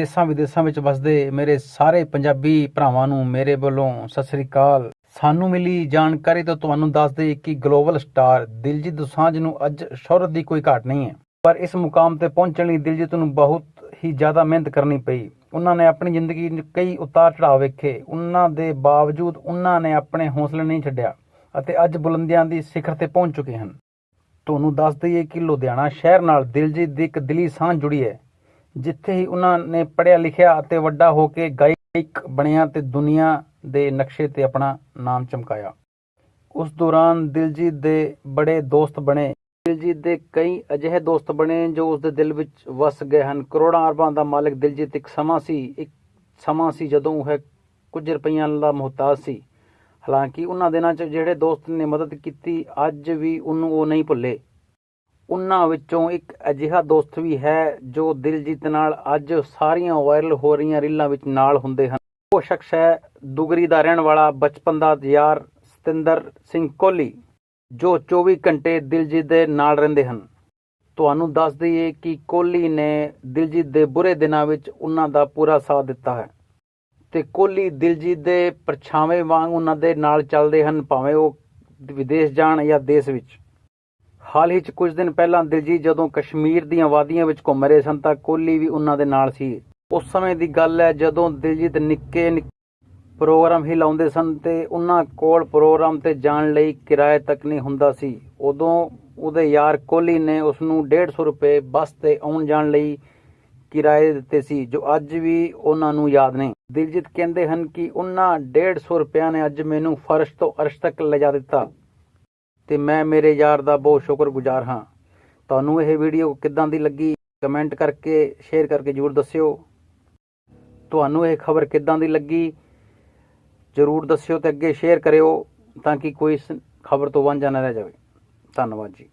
ਦੇਸ਼ਾਂ ਵਿਦੇਸ਼ਾਂ ਵਿੱਚ ਵਸਦੇ ਮੇਰੇ ਸਾਰੇ ਪੰਜਾਬੀ ਭਰਾਵਾਂ ਨੂੰ ਮੇਰੇ ਵੱਲੋਂ ਸਤਿ ਸ੍ਰੀ ਅਕਾਲ। ਸਾਨੂੰ ਮਿਲੀ ਜਾਣਕਾਰੀ ਤੋਂ ਤੁਹਾਨੂੰ ਦੱਸ ਦਈਏ ਕਿ ਗਲੋਬਲ ਸਟਾਰ ਦਿਲਜੀਤ ਦੋਸਾਂਝ ਨੂੰ ਅੱਜ ਸ਼ੋਹਰਤ ਦੀ ਕੋਈ ਘਾਟ ਨਹੀਂ ਹੈ। ਪਰ ਇਸ ਮੁਕਾਮ ਤੇ ਪਹੁੰਚਣ ਲਈ ਦਿਲਜੀਤ ਨੂੰ ਬਹੁਤ ਹੀ ਜ਼ਿਆਦਾ ਮਿਹਨਤ ਕਰਨੀ ਪਈ। ਉਹਨਾਂ ਨੇ ਆਪਣੀ ਜ਼ਿੰਦਗੀ 'ਚ ਕਈ ਉਤਾਰ ਚੜਾਅ ਵੇਖੇ। ਉਹਨਾਂ ਦੇ ਬਾਵਜੂਦ ਉਹਨਾਂ ਨੇ ਆਪਣੇ ਹੌਸਲੇ ਨਹੀਂ ਛੱਡਿਆ ਅਤੇ ਅੱਜ ਬੁਲੰਦੀਆਂ ਦੀ ਸਿਖਰ ਤੇ ਪਹੁੰਚ ਚੁੱਕੇ ਹਨ। ਤੁਹਾਨੂੰ ਦੱਸ ਦਈਏ ਕਿ ਲੁਧਿਆਣਾ ਸ਼ਹਿਰ ਨਾਲ ਦਿਲਜੀਤ ਦੀ ਇੱਕ ਦਿਲੀ ਸਾਂਝ ਜੁੜੀ ਹੈ। ਜਿੱਥੇ ਹੀ ਉਹਨਾਂ ਨੇ ਪੜ੍ਹਿਆ ਲਿਖਿਆ ਅਤੇ ਵੱਡਾ ਹੋ ਕੇ ਗਾਇਕ ਬਣਿਆ ਤੇ ਦੁਨੀਆ ਦੇ ਨਕਸ਼ੇ ਤੇ ਆਪਣਾ ਨਾਮ ਚਮਕਾਇਆ। ਉਸ ਦੌਰਾਨ ਦਿਲਜੀਤ ਦੇ ਬੜੇ ਦੋਸਤ ਬਣੇ। ਦਿਲਜੀਤ ਦੇ ਕਈ ਅਜਿਹੇ ਦੋਸਤ ਬਣੇ ਜੋ ਉਸ ਦੇ ਦਿਲ ਵਿੱਚ ਵਸ ਗਏ ਹਨ। ਕਰੋੜਾਂ ਅਰਬਾਂ ਦਾ ਮਾਲਕ ਦਿਲਜੀਤ ਇੱਕ ਸਮਾਂ ਸੀ, ਇੱਕ ਸਮਾਂ ਸੀ ਜਦੋਂ ਉਹ ਕੁਝ ਰੁਪਈਆਂ ਦਾ ਮੁਹਤਾਜ ਸੀ। ਹਾਲਾਂਕਿ ਉਹਨਾਂ ਦਿਨਾਂ 'ਚ ਜਿਹੜੇ ਦੋਸਤ ਨੇ ਮਦਦ ਕੀਤੀ, ਅੱਜ ਵੀ ਉਹਨੂੰ ਉਹ ਨਹੀਂ ਭੁੱਲੇ। ਉਹਨਾਂ ਵਿੱਚੋਂ ਇੱਕ ਅਜਿਹਾ ਦੋਸਤ ਵੀ ਹੈ ਜੋ ਦਿਲਜੀਤ ਨਾਲ ਅੱਜ ਸਾਰੀਆਂ ਵਾਇਰਲ ਹੋ ਰਹੀਆਂ ਰੀਲਾਂ ਵਿੱਚ ਨਾਲ ਹੁੰਦੇ ਹਨ। ਉਹ ਸ਼ਖਸ ਹੈ ਦੁਗਰੀ ਦਾ ਰਹਿਣ ਵਾਲਾ ਬਚਪਨ ਦਾ ਯਾਰ ਸਤਿੰਦਰ ਸਿੰਘ ਕੋਹਲੀ, ਜੋ 24 ਘੰਟੇ ਦਿਲਜੀਤ ਦੇ ਨਾਲ ਰਹਿੰਦੇ ਹਨ। ਤੁਹਾਨੂੰ ਦੱਸ ਦਈਏ ਕਿ ਕੋਹਲੀ ਨੇ ਦਿਲਜੀਤ ਦੇ ਬੁਰੇ ਦਿਨਾਂ ਵਿੱਚ ਉਹਨਾਂ ਦਾ ਪੂਰਾ ਸਾਥ ਦਿੱਤਾ ਹੈ ਤੇ ਕੋਹਲੀ ਦਿਲਜੀਤ ਦੇ ਪਰਛਾਵੇਂ ਵਾਂਗ ਉਹਨਾਂ ਦੇ ਨਾਲ ਚੱਲਦੇ ਹਨ, ਭਾਵੇਂ ਉਹ ਵਿਦੇਸ਼ ਜਾਣ ਜਾਂ ਦੇਸ਼ ਵਿੱਚ। ਹਾਲ ਹੀ ਚ ਕੁਝ ਦਿਨ ਪਹਿਲਾਂ ਦਿਲਜੀਤ ਜਦੋਂ ਕਸ਼ਮੀਰ ਦੀਆਂ ਵਾਦੀਆਂ ਵਿੱਚ ਘੁੰਮ ਰਹੇ ਸਨ ਤਾਂ ਕੋਹਲੀ ਵੀ ਉਹਨਾਂ ਦੇ ਨਾਲ ਸੀ। ਉਸ ਸਮੇਂ ਦੀ ਗੱਲ ਹੈ ਜਦੋਂ ਦਿਲਜੀਤ ਨਿੱਕੇ ਪ੍ਰੋਗਰਾਮ ਹੀ ਲਾਉਂਦੇ ਸਨ ਤੇ ਉਹਨਾਂ ਕੋਲ ਪ੍ਰੋਗਰਾਮ ਤੇ ਜਾਣ ਲਈ ਕਿਰਾਏ ਤੱਕ ਨਹੀਂ ਹੁੰਦਾ ਸੀ। ਉਦੋਂ ਉਹਦੇ ਯਾਰ ਕੋਹਲੀ ਨੇ ਉਸ ਨੂੰ 150 ਰੁਪਏ ਬੱਸ ਤੇ ਆਉਣ ਜਾਣ ਲਈ ਕਿਰਾਏ ਦਿੱਤੇ ਸੀ, ਜੋ ਅੱਜ ਵੀ ਉਹਨਾਂ ਨੂੰ ਯਾਦ ਨੇ। ਦਿਲਜੀਤ ਕਹਿੰਦੇ ਹਨ ਕਿ ਉਹਨਾਂ 150 ਰੁਪਿਆਂ ਨੇ ਅੱਜ ਮੈਨੂੰ ਫਰਸ਼ ਤੋਂ ਅਰਸ਼ ਤੱਕ ਲਿਜਾ ਦਿੱਤਾ। ਤੇ ਮੈਂ ਮੇਰੇ ਯਾਰ ਦਾ ਬਹੁਤ ਸ਼ੁਕਰਗੁਜ਼ਾਰ ਹਾਂ। ਤੁਹਾਨੂੰ ਇਹ ਵੀਡੀਓ ਕਿੱਦਾਂ ਦੀ ਲੱਗੀ? ਕਮੈਂਟ ਕਰਕੇ ਸ਼ੇਅਰ ਕਰਕੇ ਜਰੂਰ ਦੱਸਿਓ। ਤੁਹਾਨੂੰ ਇਹ ਖਬਰ ਕਿੱਦਾਂ ਦੀ ਲੱਗੀ? ਜਰੂਰ ਦੱਸਿਓ ਤੇ ਅੱਗੇ ਸ਼ੇਅਰ ਕਰਿਓ ਤਾਂ ਕਿ ਕੋਈ ਇਸ ਖਬਰ ਤੋਂ ਵਾਂਝਾ ਨਾ ਰਹਿ ਜਾਵੇ। ਧੰਨਵਾਦ ਜੀ।